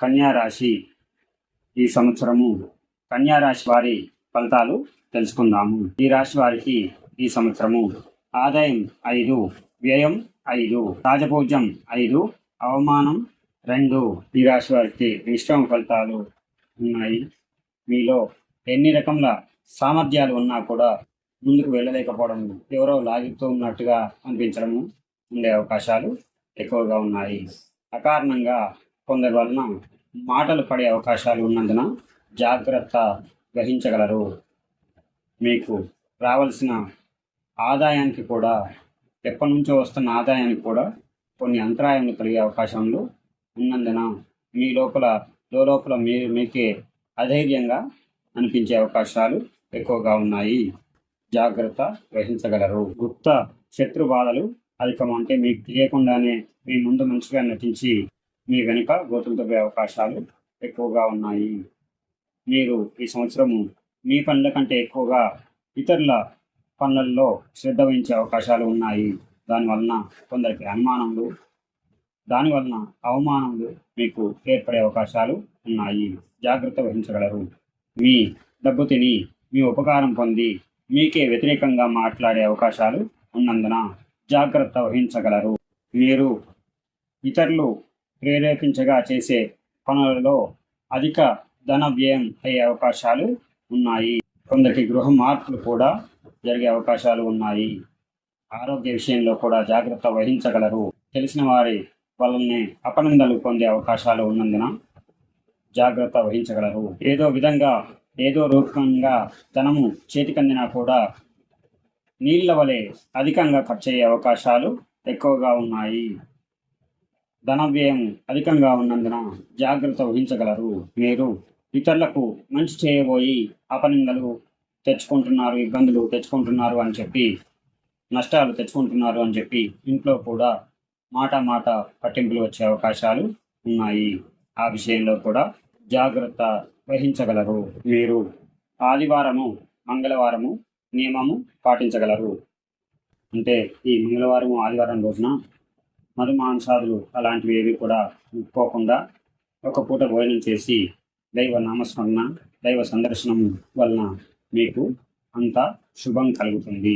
కన్యా రాశి ఈ సంవత్సరము కన్యా రాశి వారి ఫలితాలు తెలుసుకుందాము. ఈ రాశి వారికి ఈ సంవత్సరము ఆదాయం ఐదు వ్యయం ఐదు రాజపూజ్యం ఐదు అవమానం రెండు. ఈ రాశి వారికి మిశ్రమ ఫలితాలు ఉన్నాయి. మీలో ఎన్ని రకముల సామర్థ్యాలు ఉన్నా కూడా ముందుకు వెళ్ళలేకపోవడం ఎవరో లాగుతూ ఉన్నట్టుగా అనిపించడము ఉండే అవకాశాలు ఎక్కువగా ఉన్నాయి. అకారణంగా కొందరి వలన మాటలు పడే అవకాశాలు ఉన్నందున జాగ్రత్త గ్రహించగలరు మీకు రావాల్సిన ఆదాయానికి కూడా ఎప్పటి నుంచో వస్తున్న ఆదాయానికి కూడా కొన్ని అంతరాయాలు కలిగే అవకాశాలు ఉన్నందున మీ లోపల లోపల మీ మీకే అధైర్యంగా అనిపించే అవకాశాలు ఎక్కువగా ఉన్నాయి. జాగ్రత్త వహించగలరు. గుప్త శత్రు బాధలు అధికం అంటే మీకు తెలియకుండానే మీ ముందు మంచిగా నటించి మీ వెనుక గోతులు తవ్వే అవకాశాలు ఎక్కువగా ఉన్నాయి. మీరు ఈ సంవత్సరము మీ పనుల కంటే ఎక్కువగా ఇతరుల పనులలో శ్రద్ధ వహించే అవకాశాలు ఉన్నాయి. దానివలన కొందరికి అనుమానములు దానివలన అవమానములు మీకు ఏర్పడే అవకాశాలు ఉన్నాయి. జాగ్రత్త వహించగలరు. మీ డబ్బు తిని మీ ఉపకారం పొంది మీకే వ్యతిరేకంగా మాట్లాడే అవకాశాలు ఉన్నందున జాగ్రత్త వహించగలరు. మీరు ఇతరులు ప్రేరేపించగా చేసే పనులలో అధిక ధన వ్యయం అయ్యే అవకాశాలు ఉన్నాయి. కొందరికి గృహ మార్పులు కూడా జరిగే అవకాశాలు ఉన్నాయి. ఆరోగ్య విషయంలో కూడా జాగ్రత్త వహించగలరు. తెలిసిన వారి వల్లనే అపనందలు పొందే అవకాశాలు ఉన్నందున జాగ్రత్త వహించగలరు. ఏదో విధంగా ఏదో రూపంగా ధనము చేతికందినా కూడా నీళ్ళ వలె అధికంగా ఖర్చు అయ్యే అవకాశాలు ఎక్కువగా ఉన్నాయి. ధన వ్యయం అధికంగా ఉన్నందున జాగ్రత్త వహించగలరు. మీరు ఇతరులకు మంచి చేయబోయి అపనిందలు తెచ్చుకుంటున్నారు ఇబ్బందులు తెచ్చుకుంటున్నారు అని చెప్పి నష్టాలు తెచ్చుకుంటున్నారు అని చెప్పి ఇంట్లో కూడా మాట మాట పట్టింపులు వచ్చే అవకాశాలు ఉన్నాయి. ఆ విషయంలో కూడా జాగ్రత్త వహించగలరు. మీరు ఆదివారము మంగళవారము నియమము పాటించగలరు. అంటే ఈ మంగళవారం ఆదివారం రోజున మధుమాంసాదులు అలాంటివి ఏవి కూడా పోకుండా ఒక పూట భోజనం చేసి దైవ నామస్మరణ దైవ సందర్శనం వలన మీకు అంత శుభం కలుగుతుంది.